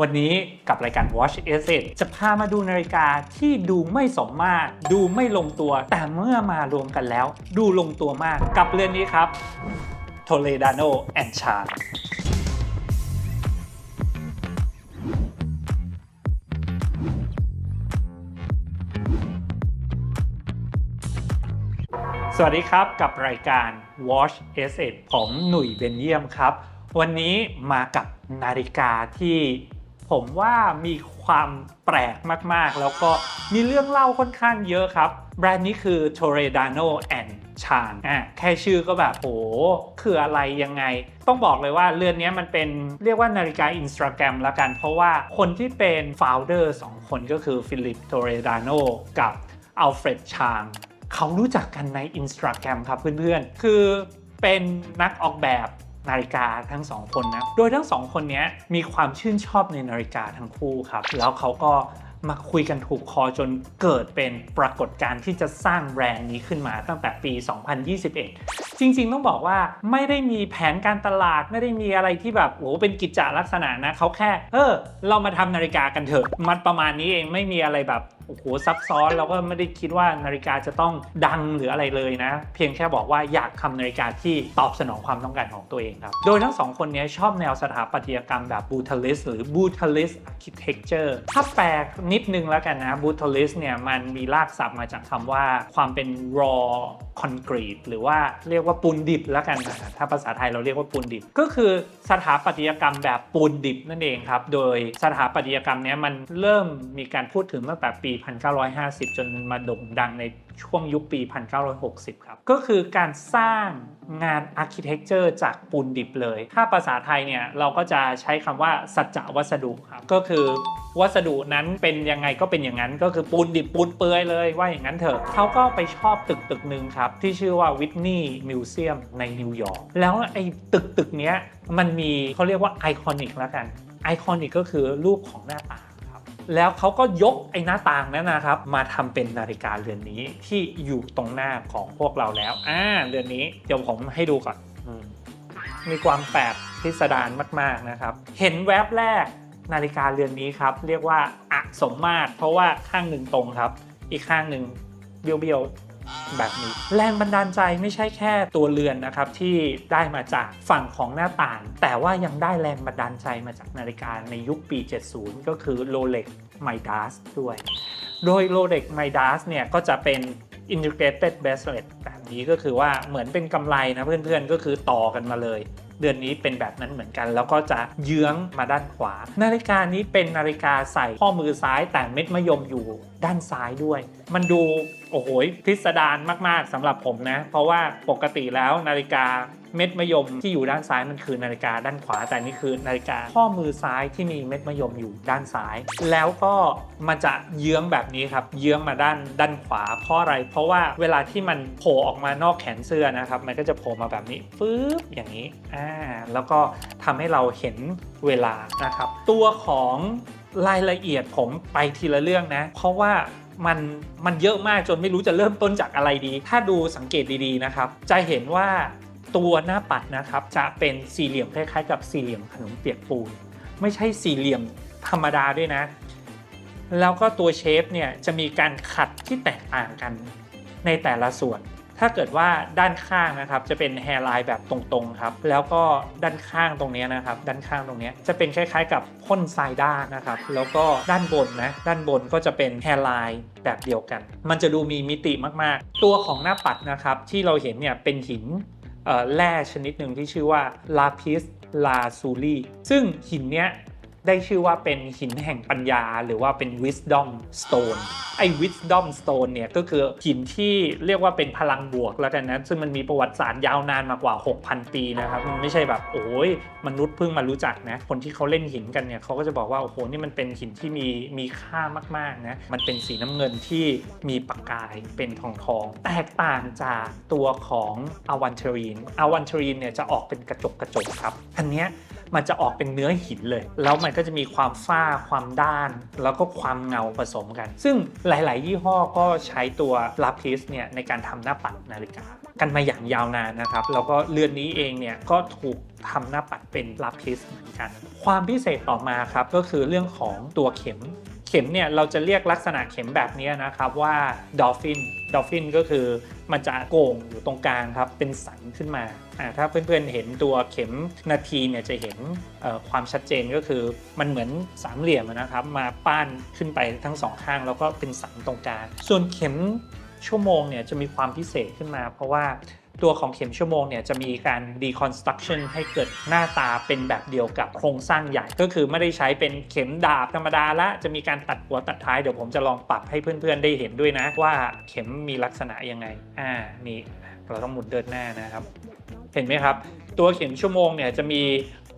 วันนี้กับรายการ Watch Essay จะพามาดูนาฬิกาที่ดูไม่สมมาตร ดูไม่ลงตัว แต่เมื่อมารวมกันแล้ว ดูลงตัวมากกับเรือนนี้ครับ Toledano and Chan สวัสดีครับกับรายการ Watch s อผมหนุ่ยเบนเยียมครับ วันนี้มากับนาฬิกาที่ ผมว่ามีความแปลกมากๆ แล้วก็มีเรื่องเล่าค่อนข้างเยอะครับ แบรนด์นี้คือ Toledano and Chan อะแค่ชื่อก็แบบโอ้คืออะไรยังไง ต้องบอกเลยว่าเรือนนี้มันเป็นเรียกว่านาฬิกาอินสตาแกรมละกัน เพราะว่าคนที่เป็น founder สองคนก็คือฟิลิปโตเรดาโนกับอัลเฟรดชางเขารู้จักกันใน Instagram ครับเพื่อนๆ คือเป็นนักออกแบบ นาฬิกาทั้งสองคนนะ โดยทั้งสองคนนี้มีความชื่นชอบในนาฬิกาทั้งคู่ครับ แล้วเขาก็มาคุยกันถูกคอจนเกิดเป็นปรากฏการณ์ที่จะสร้างแบรนด์นี้ขึ้นมาตั้งแต่ปี 2021 จริงๆ ต้องบอกว่าไม่ได้มีแผนการตลาดไม่ได้มีอะไรที่แบบโอ้โหเป็นกิจจลักษณะนะเขาแค่ เออ เรามาทำนาฬิกากันเถอะ มันประมาณนี้เองไม่มีอะไรแบบ โอ้โหซับซ้อนเราก็ไม่ได้คิดว่านาฬิกาจะต้องดังหรืออะไรเลยนะ เพียงแค่บอกว่าอยากทำนาฬิกาที่ตอบสนองความต้องการของตัวเองครับ โดยทั้งสองคนนี้ชอบแนวสถาปัตยกรรมแบบบูท a ลิสหรือบูท a ลิสอาร์เคเต็กเจอร์ถ้าแปลนิดนึงแล้วกันนะบูท a ลิสเนี่ยมันมีรากศัพท์มาจากคำว่าความเป็น raw concrete หรือว่าเรียกว่าปูนดิบแล้วกันนะถ้าภาษาไทยเราเรียกว่าปูนดิบ ก็คือสถาปัตยกรรมแบบปูนดิบนั่นเองครับ โดยสถาปัตยกรรมเนี้ยมันเริ่มมีการพูดถึงตั้งแต่ปี1950 จนมาโด่งดังในช่วงยุคปี 1960 ครับ ก็คือการสร้างงานอาร์เคเต็กเจอร์จากปูนดิบเลย ถ้าภาษาไทยเนี่ย เราก็จะใช้คำว่าสัจจวัสดุครับ ก็คือวัสดุนั้นเป็นยังไงก็เป็นอย่างนั้นก็คือปูนดิบปูนเปลือยเลยว่าอย่างนั้นเถอะเขาก็ไปชอบตึกตึกหนึ่งครับ ที่ชื่อว่าวิทนีย์มิวเซียมในนิวยอร์กแล้วไอ้ตึกตึกเนี้ยมันมีเขาเรียกว่าไอคอนิกแล้วกันไอคอนิกก็คือรูปของหน้าต่าง แล้วเขาก็ยกไอ้หน้าต่างนั้นนะครับ มาทำเป็นนาฬิกาเรือนนี้ที่อยู่ตรงหน้าของพวกเราแล้วอ่าเรือนนี้เดี๋ยวผมให้ดูก่อนอมมีความแปลกพิสดารมาก ๆนะครับ เห็นแวบแรกนาฬิกาเรือนนี้ครับ เรียกว่าอะสมมาตรเพราะว่าข้างหนึ่งตรงครับ อีกข้างหนึ่งเบี้ยวๆ แบบนี้ แรงบันดาลใจไม่ใช่แค่ตัวเรือนนะครับที่ได้มาจากฝั่งของหน้าต่าง แต่ว่ายังได้แรงบันดาลใจมาจากนาฬิกาในยุคปี 70 ก็คือ Rolex Midas ด้วย โดย Rolex Midas เนี่ยก็จะเป็น integrated bracelet แบบนี้ก็คือว่าเหมือนเป็นกำไรนะเพื่อนๆ ก็คือต่อกันมาเลย เดือนนี้เป็นแบบนั้นเหมือนกัน แล้วก็จะเยื้องมาด้านขวา นาฬิกานี้เป็นนาฬิกาใส่ข้อมือซ้ายแต่เม็ดมะยมอยู่ด้านซ้ายด้วย มันดูโอ้โหพิสดารมาก ๆสำหรับผมนะ เพราะว่าปกติแล้วนาฬิกา เม็ดมะยมที่อยู่ด้านซ้ายมันคือนาฬิกาด้านขวาแต่นี่คือนาฬิกาข้อมือซ้ายที่มีเม็ดมะยมอยู่ด้านซ้าย แล้วก็มันจะเยื้องแบบนี้ครับ เยื้องมาด้านด้านขวาเพราะอะไร เพราะว่าเวลาที่มันโผล่ออกมานอกแขนเสื้อนะครับ มันก็จะโผล่มาแบบนี้ฟืบอย่างนี้อ่าแล้วก็ทำให้เราเห็นเวลานะครับ ตัวของรายละเอียดผมไปทีละเรื่องนะ เพราะว่ามันมันเยอะมากจนไม่รู้จะเริ่มต้นจากอะไรดี ถ้าดูสังเกตดีๆนะครับ จะเห็นว่า ตัวหน้าปัดนะครับจะเป็นสี่เหลี่ยมคล้ายๆ กับสี่เหลี่ยมขนมเปียกปูน ไม่ใช่สี่เหลี่ยมธรรมดาด้วยนะ แล้วก็ตัวเชฟเนี่ยจะมีการขัดที่แตกต่างกันในแต่ละส่วน ถ้าเกิดว่าด้านข้างนะครับจะเป็นแฮร์ไลน์แบบตรงๆครับ แล้วก็ด้านข้างตรงนี้นะครับ ด้านข้างตรงนี้จะเป็นคล้ายๆ กับพ่นทรายด้านนะครับ แล้วก็ด้านบนนะ ด้านบนก็จะเป็นแฮร์ไลน์แบบเดียวกัน มันจะดูมีมิติมากๆ ตัวของหน้าปัดนะครับที่เราเห็นเนี่ยเป็นหิน แร่ชนิดหนึ่งที่ชื่อว่าลาพิสลาซูลีซึ่งหินเนี้ย ได้ชื่อว่าเป็นหินแห่งปัญญา หรือว่าเป็น wisdom stone ไอ้ wisdom stone เนี่ยก็คือหินที่เรียกว่าเป็นพลังบวกแล้วกันนะ ซึ่งมันมีประวัติศาสตร์ยาวนานมากว่า 6,000 ปีนะครับมันไม่ใช่แบบโอ้ยมนุษย์เพิ่งมารู้จักนะ คนที่เขาเล่นหินกันเนี่ยเขาก็จะบอกว่าโอ้โหนี่มันเป็นหินที่มีมีค่ามากๆนะมันเป็นสีน้ำเงินที่มีประกายเป็นทองทองแตกต่างจากตัวของอวันเทรีนอวันเทรีนเนี่ยจะออกเป็นกระจกกระจกครับอันเนี้ย มันจะออกเป็นเนื้อหินเลย แล้วมันก็จะมีความฝ้าความด้าน แล้วก็ความเงาผสมกัน ซึ่งหลาย ๆ ยี่ห้อก็ใช้ตัวลาพิสเนี่ยในการทำหน้าปัดนาฬิกา กันมาอย่างยาวนานนะครับ แล้วก็เรือนนี้เองเนี่ยก็ถูกทำหน้าปัดเป็นลาพิสเหมือนกัน ความพิเศษต่อมาครับก็คือเรื่องของตัวเข็มเข็มเนี่ยเราจะเรียกลักษณะเข็มแบบนี้นะครับว่าดอฟฟินดอฟฟินก็คือ มันจะโก่งอยู่ตรงกลางครับ เป็นสันขึ้นมาอ่าถ้าเพื่อนๆเห็นตัวเข็มนาทีเนี่ยจะเห็นความชัดเจนก็คือมันเหมือนสามเหลี่ยมนะครับ มาป้านขึ้นไปทั้งสองข้างแล้วก็เป็นสันตรงกลางส่วนเข็มชั่วโมงเนี่ยจะมีความพิเศษขึ้นมา เพราะว่า ตัวของเข็มชั่วโมงเนี่ยจะมีการ deconstruction ให้เกิดหน้าตาเป็นแบบเดียวกับโครงสร้างใหญ่ ก็คือไม่ได้ใช้เป็นเข็มดาบธรรมดาละ จะมีการตัดหัวตัดท้ายเดี๋ยวผมจะลองปรับให้เพื่อนๆได้เห็นด้วยนะ ว่าเข็มมีลักษณะยังไง อ่า นี่เราต้องหมุนเดินหน้านะครับ เห็นไหมครับ ตัวเข็มชั่วโมงเนี่ยจะมี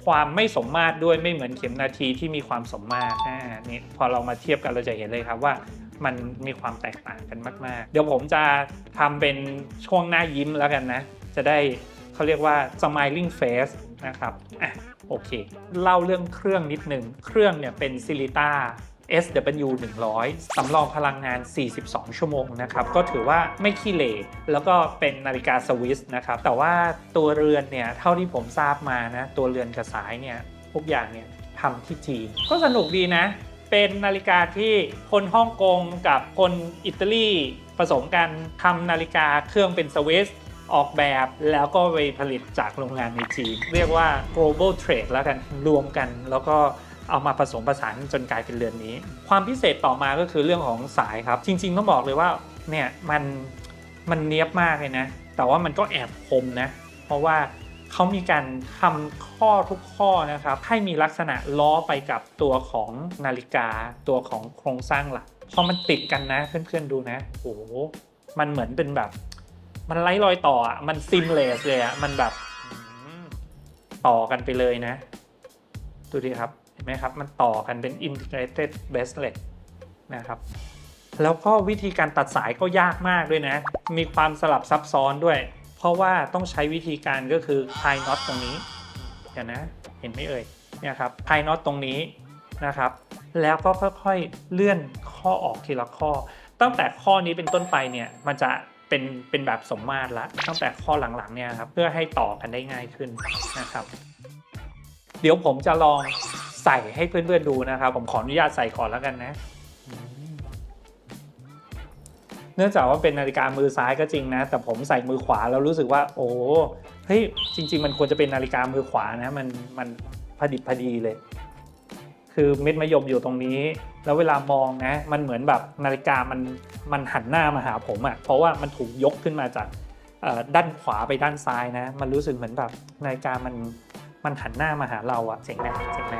ความไม่สมมาตรด้วยไม่เหมือนเข็มนาทีที่มีความสมมาตรอ่า นี่พอเรามาเทียบกันเราจะเห็นเลยครับว่า มันมีความแตกต่างกันมาก ๆ เดี๋ยวผมจะทำเป็นช่วงหน้ายิ้มแล้วกันนะ จะได้เขาเรียกว่า smiling face นะครับอะโอเค เล่าเรื่องเครื่องนิดนึง เครื่องเนี่ยเป็น s i l i t a SW 100สำรองพลังงาน 42 ชั่วโมงนะครับ ก็ถือว่าไม่ขี้เหร่แล้วก็เป็นนาฬิกาสวิสนะครับ แต่ว่าตัวเรือนเนี่ย เท่าที่ผมทราบมานะ ตัวเรือนกระสายเนี่ย ทุกอย่างเนี่ยทำที่จีน ก็สนุกดีนะ เป็นนาฬิกาที่คนฮ่องกงกับคนอิตาลีผสมกันทำนาฬิกาเครื่องเป็นสวิสออกแบบแล้วก็ไปผลิตจากโรงงานในจีน เรียกว่า global trade แล้วกันรวมกัน แล้วก็เอามาผสมผสานจนกลายเป็นเรือนนี้ ความพิเศษต่อมาก็คือเรื่องของสายครับ จริง ๆ ต้องบอกเลยว่าเนี่ยมันมันเนี้ยบมากเลยนะ แต่ว่ามันก็แอบคมนะ เพราะว่า เขามีการทำข้อทุกข้อนะครับ ให้มีลักษณะล้อไปกับตัวของนาฬิกา ตัวของโครงสร้างหลักพอมันติดกันนะเพื่อนๆดูนะโอ้โหมันเหมือนเป็นแบบ มันไร้รอยต่ออะมันซิมเลสเลยอะมันแบบต่อกันไปเลยนะ ดูดิครับ เห็นไหมครับ มันต่อกันเป็น integrated bracelet นะครับ แล้วก็วิธีการตัดสายก็ยากมากด้วยนะ มีความสลับซับซ้อนด้วย เพราะว่าต้องใช้วิธีการก็คือคลายน็อตตรงนี้เดี๋ยวนะเห็นไหมเอ่ยเนี่ยครับคลายน็อตตรงนี้นะครับ แล้วก็ค่อยๆเลื่อนข้อออกทีละข้อ ตั้งแต่ข้อนี้เป็นต้นไปเนี่ยมันจะเป็นเป็นแบบสมมาตรละตั้งแต่ข้อหลังๆเนี่ยครับเพื่อให้ต่อกันได้ง่ายขึ้นนะครับ เดี๋ยวผมจะลองใส่ให้เพื่อนๆดูนะครับ ผมขออนุญาตใส่ก่อนแล้วกันนะ เนื่องจากว่าเป็นนาฬิกามือซ้ายก็จริงนะ แต่ผมใส่มือขวาแล้วรู้สึกว่า โอ้เฮ้ยจริง ๆ มันควรจะเป็นนาฬิกามือขวานะมันมันพอดิบพอดีเลย คือเม็ดมะยมอยู่ตรงนี้ แล้วเวลามองนะ มันเหมือนแบบนาฬิกามันมันหันหน้ามาหาผมอะ่ะเพราะว่ามันถูกยกขึ้นมาจากด้านขวาไปด้านซ้ายนะ มันรู้สึกเหมือนแบบนาฬิกามันมันหันหน้ามาหาเราอะเจ๋งไหมเจ๋งไหม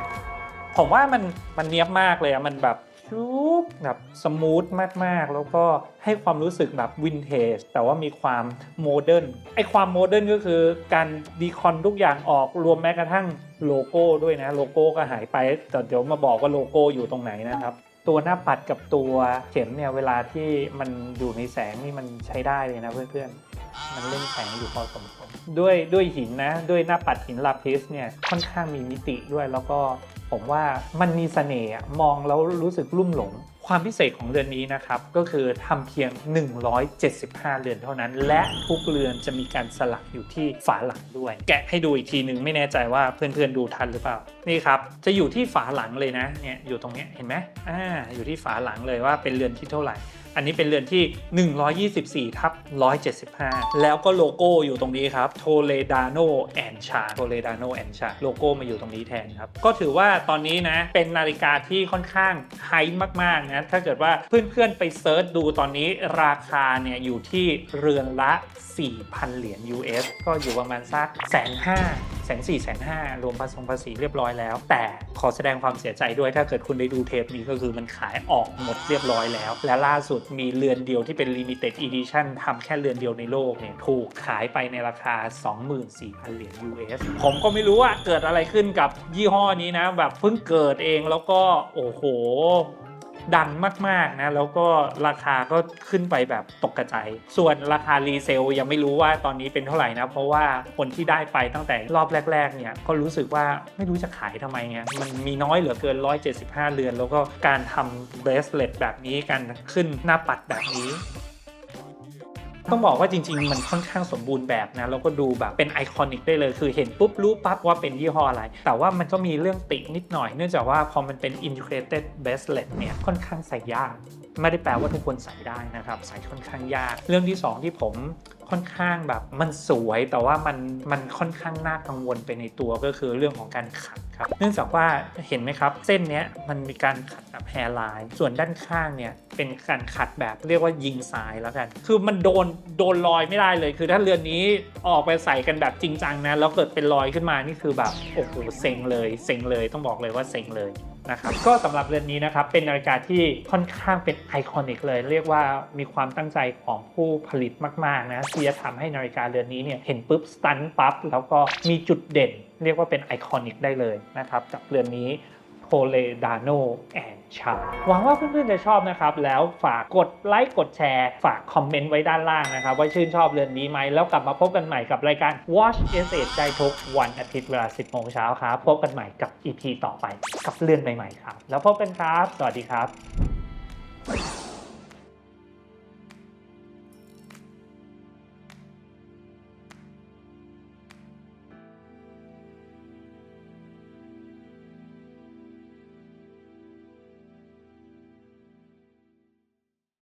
ผมว่ามันมันเนี้ยบมากเลยอะมันแบบ ชุบแบบสมูทมากๆ แล้วก็ให้ความรู้สึกแบบวินเทจแต่ว่ามีความโมเดิร์นไอความโมเดิร์นก็คือการดีคอนทุกอย่างออกรวมแม้กระทั่งโลโก้ด้วยนะ โลโก้ก็หายไปแต่เดี๋ยวมาบอกว่าโลโก้อยู่ตรงไหนนะครับตัวหน้าปัดกับตัวเข็มเนี่ยเวลาที่มันอยู่ในแสงนี่มันใช้ได้เลยนะเพื่อนๆ มันเล่นแสงอยู่พอสมควรด้วยด้วยหินนะ ด้วยหน้าปัดหินลาพิสเนี่ยค่อนข้างมีมิติด้วยแล้วก็ ผมว่ามันมีเสน่ห์มองแล้วรู้สึกลุ่มหลง ความพิเศษของเรือนนี้นะครับ ก็คือทำเพียง 175 เรือนเท่านั้น และทุกเรือนจะมีการสลักอยู่ที่ฝาหลังด้วย แกะให้ดูอีกทีหนึ่งไม่แน่ใจว่าเพื่อนๆดูทันหรือเปล่า นี่ครับ จะอยู่ที่ฝาหลังเลยนะเนี่ยอยู่ตรงเนี้ยเห็นไหมอ่าอยู่ที่ฝาหลังเลยว่าเป็นเรือนที่เท่าไหร่ อันนี้เป็นเรือนที่ 124ทับ175 แล้วก็โลโก้อยู่ตรงนี้ครับ Toledano and Cha Toledano and Cha โลโก้มาอยู่ตรงนี้แทนครับ ก็ถือว่าตอนนี้นะ เป็นนาฬิกาที่ค่อนข้างไฮมาก ๆ นะ ถ้าเกิดว่าเพื่อน ๆ ไปเซิร์ชดูตอนนี้ราคาเนี่ย อยู่ที่เรือนละ 4,000 เหรียญ US ก็อยู่ประมาณสักแสนห้าแสนสี่แสนห้ารวมภาษีภาษีเรียบร้อยแล้ว แต่ขอแสดงความเสียใจด้วยถ้าเกิดคุณได้ดูเทปนี้ก็คือมันขายออกหมดเรียบร้อยแล้ว และล่าสุดมีเรือนเดียวที่เป็น Limited Edition ทำแค่เรือนเดียวในโลกเนี่ยถูกขายไปในราคา 24,000 เหรียญ US ผมก็ไม่รู้ว่าเกิดอะไรขึ้นกับยี่ห้อนี้นะ แบบเพิ่งเกิดเองแล้วก็โอ้โห ดังมากๆนะแล้วก็ราคาก็ขึ้นไปแบบตกกระจายส่วนราคารีเซลยังไม่รู้ว่าตอนนี้เป็นเท่าไหร่นะ เพราะว่าคนที่ได้ไปตั้งแต่รอบแรก ๆ เนี่ยก็รู้สึกว่าไม่รู้จะขายทำไมเงมันมีน้อยเหลือเกิน 175 เรือน แล้วก็การทำเบสเลตแบบนี้การขึ้นหน้าปัดแบบนี้ ต้องบอกว่าจริง ๆ มันค่อนข้างสมบูรณ์แบบนะแล้วก็ดูแบบเป็นไอคอนิกได้เลย คือเห็นปุ๊บรู้ปั๊บว่าเป็นยี่ห้ออะไร แต่ว่ามันก็มีเรื่องตินิดหน่อย เนื่องจากว่าพอมันเป็น integrated bracelet เนี่ยค่อนข้างใส่ยาก ไม่ได้แปลว่าทุกคนใส่ได้นะครับ ใส่ค่อนข้างยาก เรื่องที่สองที่ผม ค่อนข้างแบบมันสวยแต่ว่ามันมันค่อนข้างน่ากังวลไปในตัวก็คือเรื่องของการขัดครับ เนื่องจากว่าเห็นไหมครับ เส้นเนี้ยมันมีการขัดแบบแฮร์ไลน์ส่วนด้านข้างเนี่ยเป็นการขัดแบบเรียกว่ายิงสายแล้วกัน คือมันโดนโดนรอยไม่ได้เลย คือถ้าเรือนนี้ออกไปใส่กันแบบจริงจังนะแล้วเกิดเป็นรอยขึ้นมานี่คือแบบโอ้โหเซ็งเลยเซ็งเลยต้องบอกเลยว่าเซ็งเลย นะครับก็สำหรับเรือนนี้นะครับเป็นนาฬิกาที่ค่อนข้างเป็นไอคอนิกเลย เรียกว่ามีความตั้งใจของผู้ผลิตมาก ๆ นะที่จะทำให้นาฬิกาเรือนนี้เนี่ยเห็นปุ๊บสตันปั๊บแล้วก็มีจุดเด่น เรียกว่าเป็นไอคอนิกได้เลยนะครับกับเรือนนี้โพเลดาโนแอน ชาหวังว่าเพื่อนๆจะชอบนะครับ แล้วฝากกดไลค์กดแชร์ ฝากคอมเมนต์ไว้ด้านล่างนะครับว่าชื่นชอบเรื่องนี้ไหมแล้วกลับมาพบกันใหม่กับรายการ Watch s อได้ทุกวันอาทิตย์เวลา 10โมงเช้าครับพบกันใหม่กับ EP ต่อไปกับเรื่องใหม่ๆครับ แล้วพบกันครับ สวัสดีครับ